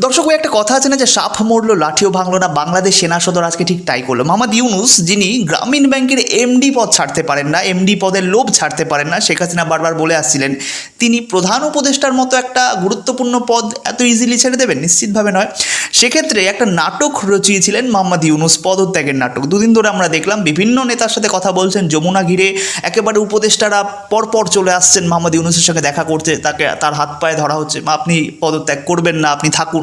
দর্শক ওই একটা কথা আছে না যে সাপ মরলো লাঠিও ভাঙলো না বাংলাদেশ সেনা সদর আজকে ঠিক তাই করল। মোহাম্মদ ইউনুস যিনি গ্রামীণ ব্যাংকের এমডি পদ ছাড়তে পারেন না এমডি পদের লোভ ছাড়তে পারেন না শেখ হাসিনা বারবার বলে আসছিলেন তিনি প্রধান উপদেষ্টার মতো একটা গুরুত্বপূর্ণ পদ এত ইজিলি ছেড়ে দেবেন? নিশ্চিতভাবে নয়। সেক্ষেত্রে একটা নাটক রচিয়েছিলেন মোহাম্মদ ইউনুস পদত্যাগের নাটক। দুদিন ধরে আমরা দেখলাম বিভিন্ন নেতার সাথে কথা বলছেন যমুনা ঘিরে একেবারে উপদেষ্টারা পরপর চলে আসছেন মোহাম্মদ ইউনুসের সঙ্গে দেখা করতে তাকে তার হাত পায়ে ধরা হচ্ছে। "মা, আপনি পদত্যাগ করবেন না আপনি থাকুন।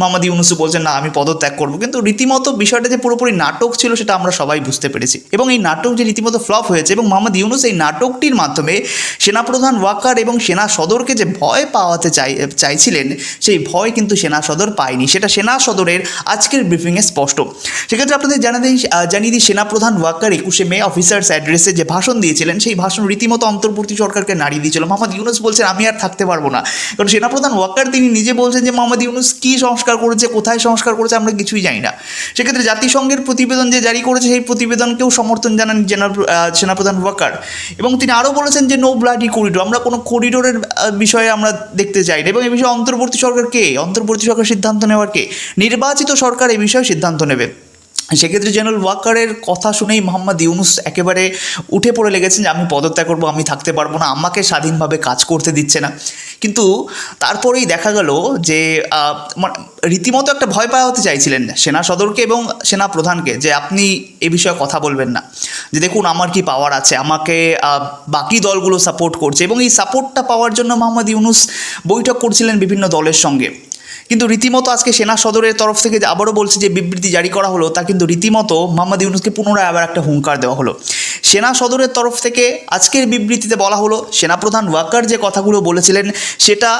মোহাম্মদ ইউনুস বলছেন না আমি পদত্যাগ করব। কিন্তু রীতিমতো বিষয়টা যে পুরোপুরি নাটক ছিল সেটা আমরা সবাই বুঝতে পেরেছি। এবং এই নাটক যে রীতিমতো ফ্লপ হয়েছে এবং মোহাম্মদ ইউনুস এই নাটকটির মাধ্যমে সেনাপ্রধান ওয়াকার এবং সেনা সদরকে যে ভয় পাওয়াতে চাই চাইছিলেন সেই ভয় কিন্তু সেনা সদর পায়নি। সেটা সেনা সদরের আজকের ব্রিফিংয়ে স্পষ্ট। সেক্ষেত্রে আপনাদের জানা দিই আহ, জানিয়ে দিই সেনাপ্রধান ওয়াকার একুশে মে অফিসার্স অ্যাড্রেসে যে ভাষণ দিয়েছিলেন সেই ভাষণ রীতিমতো অন্তর্বর্তী সরকারকে নাড়িয়ে দিয়েছিল। মোহাম্মদ ইউনুস বলছেন আমি আর থাকতে পারব না। কারণ সেনাপ্রধান ওয়াকার তিনি নিজে বলছেন যে মোহাম্মদ ইউনুস কী সংস্কার করেছে, কোথায় সংস্কার করেছে আমরা কিছুই জানি না। সেক্ষেত্রে জাতিসংঘের প্রতিবেদন যে জারি করেছে, সেই প্রতিবেদনকেও সমর্থন জানান সেনাপ্রধান ওয়াকার। এবং তিনি আরও বলেছেন যে, নো ব্লাডি করিডোর। আমরা কোনো করিডোরের বিষয়ে আমরা দেখতে চাই না। এবং এই বিষয়ে অন্তর্বর্তী সরকার কে? অন্তর্বর্তী সরকার সিদ্ধান্ত নেওয়ার কে? নির্বাচিত সরকার এ বিষয়ে সিদ্ধান্ত নেবে। সেক্ষেত্রে জেনারেল ওয়াকারের কথা শুনেই মোহাম্মদ ইউনুস একেবারে উঠে পড়ে লেগেছেন যে, আমি পদত্যাগ করব, আমি থাকতে পারব না, আমাকে স্বাধীনভাবে কাজ করতে দিচ্ছে না। কিন্তু তারপরেই দেখা গেল যে রীতিমতো একটা ভয় পাওয়া হতে চাইছিলেন সেনা সদরকে এবং সেনা প্রধানকে যে, আপনি এ বিষয়ে কথা বলবেন না। যে, দেখুন, আমার কি পাওয়ার আছে, আমাকে বাকি দলগুলো সাপোর্ট করছে। এবং এই সাপোর্টটা পাওয়ার জন্য মোহাম্মদ ইউনুস বৈঠক করছিলেন বিভিন্ন দলের সঙ্গে। কিন্তু রীতিমতো আজকে সেনা সদরের তরফ থেকে যে আবারও বলছে যে বিবৃতি জারি করা হলো, তা কিন্তু রীতিমতো মোহাম্মদ ইউনুসকে পুনরায় আবার একটা হুঙ্কার দেওয়া হলো। সেনা সদরের তরফ থেকে আজকের বিবৃতিতে বলা হলো, সেনাপ্রধান ওয়াকার যে কথাগুলো বলেছিলেন, সেটা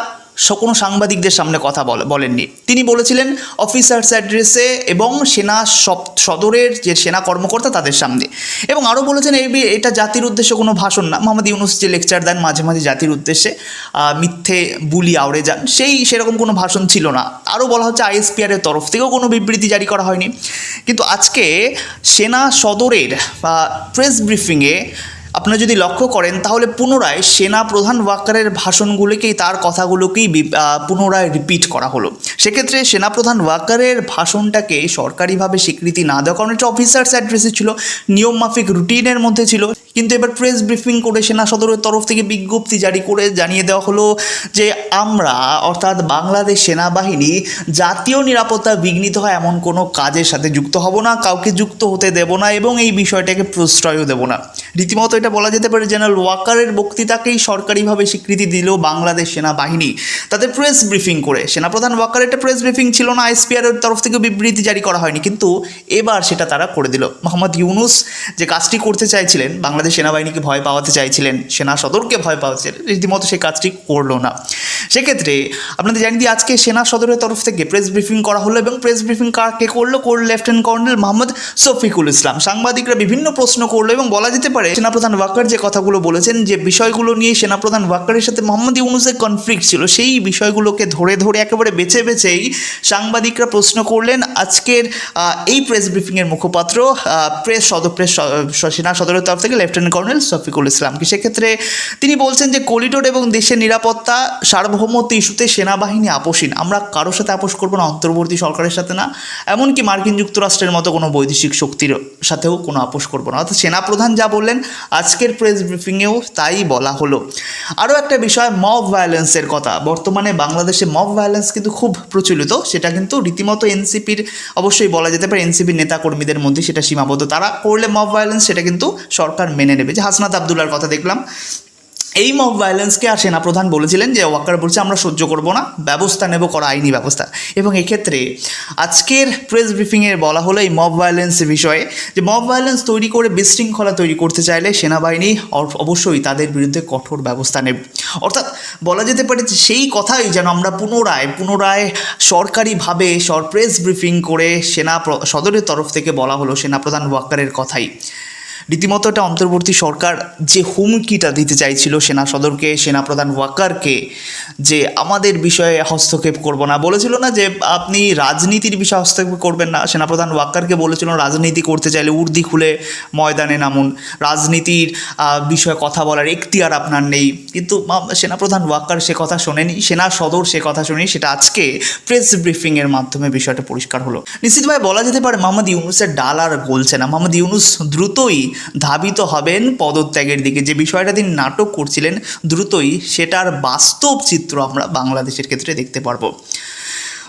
কোনো সাংবাদিকদের সামনে কথা বল- বলেননি। তিনি বলেছিলেন, অফিসার্স অ্যাড্রেসে এবং সেনা সদরের যে সেনা কর্মকর্তা তাদের সামনে। এবং আরও বলেছেন এই এটা জাতির উদ্দেশ্যে কোনো ভাষণ না। মোহাম্মদ ইউনুস যে লেকচার দেন মাঝে মাঝে জাতির উদ্দেশ্যে মিথ্যে বুলি আওড়ে যান, সেই সেরকম কোনো ভাষণ ছিল না। আরও বলা হচ্ছে, আইএসপিআর এর তরফ থেকেও কোনো বিবৃতি জারি করা হয়নি। কিন্তু আজকে সেনা সদরের প্রেস ব্রিফিংয়ে আপনারা যদি লক্ষ্য করেন, তাহলে পুনরায় সেনা প্রধান ওয়াকারের ভাষণগুলোকেই, তার কথাগুলোকেই পুনরায় রিপিট করা হলো। সেক্ষেত্রে সেনাপ্রধান ওয়াকারের ভাষণটাকে সরকারিভাবে স্বীকৃতি না দেওয়া, কারণ এটা অফিসার্স অ্যাড্রেসে ছিল নিয়মমাফিক রুটিনের মধ্যে ছিল। কিন্তু এবার প্রেস ব্রিফিং করে সেনা সদরের তরফ থেকে বিজ্ঞপ্তি জারি করে জানিয়ে দেওয়া হলো যে আমরা, অর্থাৎ বাংলাদেশ সেনাবাহিনী, জাতীয় নিরাপত্তা বিঘ্নিত হয় এমন কোনো কাজের সাথে যুক্ত হব না, কাউকে যুক্ত হতে দেব না এবং এই বিষয়টাকে প্রশ্রয়ও দেব না। রীতিমতো এটা বলা যেতে পারে জেনারেল ওয়াকারের বক্তৃতাকেই সরকারিভাবে স্বীকৃতি দিল বাংলাদেশ সেনাবাহিনী। তাদের প্রেস ব্রিফিং করে, সেনাপ্রধান ওয়াকার একটা প্রেস ব্রিফিং ছিল না আইসপিআর এর তরফ থেকে বিবৃতি জারি করা হয়নি। কিন্তু এবার সেটা তারা করে দিল। মোহাম্মদ ইউনুস যে কাজটি করতে চাইছিলেন বাংলাদেশ সেনাবাহিনীকে ভয় পাওয়াতে চাইছিলেন, সেনা সদরকে ভয় পাওয়াতে রীতিমতো সেই কাজটি করল না। সেক্ষেত্রে আপনাদের জানিয়ে দিই, আজকে সেনা সদরের তরফ থেকে প্রেস ব্রিফিং করা হলো এবং প্রেস ব্রিফিং কে করল? করল লেফটেন্যান্ট কর্নেল মোহাম্মদ শফিকুল ইসলাম। সাংবাদিকরা বিভিন্ন প্রশ্ন করল এবং বলা যেতে পারে, সেনাপ্রধান ওয়াকার যে কথাগুলো বলেছেন, যে বিষয়গুলো নিয়ে সেনাপ্রধান ওয়াকারের সাথে মোহাম্মদ ইউনুসের কনফ্লিক্ট ছিল, সেই বিষয়গুলোকে ধরে ধরে একেবারে বেছে বেছেই সাংবাদিকরা প্রশ্ন করলেন, আজকের এই প্রেস ব্রিফিংয়ের মুখপাত্র প্রেস সদর প্রেস সেনা সদরের তরফ থেকে লেফটেন্যান্ট কর্নেল শফিকুল ইসলামকে সেক্ষেত্রে তিনি বলছেন যে কলিডোর এবং দেশের নিরাপত্তা সার্বভৌমত্ব ইস্যুতে সেনাবাহিনী আপোষহীন। আমরা কারোর সাথে আপোষ করব না, অন্তর্বর্তী সরকারের সাথে না। এমনকি মার্কিন যুক্তরাষ্ট্রের মতো কোনো বৈদেশিক শক্তির সাথেও কোনো আপোষ করব না। অর্থাৎ সেনাপ্রধান যা বললেন, আজকের প্রেস ব্রিফিংয়েও তাই বলা হলো। আরও একটা বিষয় মব ভায়োলেন্সের কথা। বর্তমানে বাংলাদেশে মব ভায়োলেন্স কিন্তু খুব প্রচলিত। সেটা কিন্তু রীতিমতো এনসিপির, অবশ্যই বলা যেতে পারে এনসিপির নেতাকর্মীদের মধ্যে সেটা সীমাবদ্ধ। তারা করলে মব ভায়োলেন্স সেটা কিন্তু সরকার মেনে নেবে। যে হাসনাত আবদুল্লার কথা দেখলাম এই মব ভায়োলেন্সকে আর সেনাপ্রধান বলেছিলেন যে ওয়াকার বলছে, আমরা সহ্য করব না, ব্যবস্থা নেব, করা আইনি ব্যবস্থা। এবং এক্ষেত্রে আজকের প্রেস ব্রিফিংয়ে বলা হলো এই মব ভায়োলেন্স বিষয়ে, যে মব ভায়োলেন্স তৈরি করে বিশৃঙ্খলা তৈরি করতে চাইলে সেনাবাহিনী অব- অবশ্যই তাদের বিরুদ্ধে কঠোর ব্যবস্থা নেবে। অর্থাৎ বলা যেতে পারে সেই কথাই যেন আমরা পুনরায় পুনরায় সরকারিভাবে সর প্রেস ব্রিফিং করে সেনা সদরের তরফ থেকে বলা হলো সেনাপ্রধান ওয়াকারের কথাই। রীতিমতো একটা অন্তর্বর্তী সরকার যে হুমকিটা দিতে চাইছিল সেনা সদরকে, সেনাপ্রধান ওয়াকারকে, যে আমাদের বিষয়ে হস্তক্ষেপ করব না, বলেছিল না যে আপনি রাজনীতির বিষয়ে হস্তক্ষেপ করবেন না। সেনাপ্রধান ওয়াকারকে বলেছিল রাজনীতি করতে চাইলে উর্দি খুলে ময়দানে নামুন। রাজনীতির বিষয়ে কথা বলার এখতিয়ার আপনার নেই। কিন্তু সেনাপ্রধান ওয়াকার সে কথা শোনেনি, সেনা সদর সে কথা শোনেনি, সেটা আজকে প্রেস ব্রিফিংয়ের মাধ্যমে বিষয়টা পরিষ্কার হলো। নিশ্চিতভাবে বলা যেতে পারে, মোহাম্মদ ইউনুসের ডাল আর গলছে না। মোহাম্মদ ইউনুস দ্রুতই ধাবিত হবেন পদত্যাগের দিকে। যে বিষয়টা তিনি নাটক করছিলেন দ্রুতই, সেটার বাস্তব চিত্র আমরা বাংলাদেশের ক্ষেত্রে দেখতে পারব।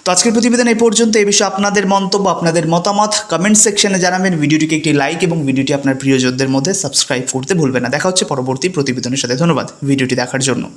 তো আজকের প্রতিবেদন এই পর্যন্ত। এই বিষয়ে আপনাদের মন্তব্য, আপনাদের মতামত কমেন্ট সেকশনে জানাবেন। ভিডিওটিকে একটি লাইক এবং ভিডিওটি আপনার প্রিয়জনদের মধ্যে সাবস্ক্রাইব করতে ভুলবেন না। দেখা হচ্ছে পরবর্তী প্রতিবেদনের সাথে। ধন্যবাদ ভিডিওটি দেখার জন্য।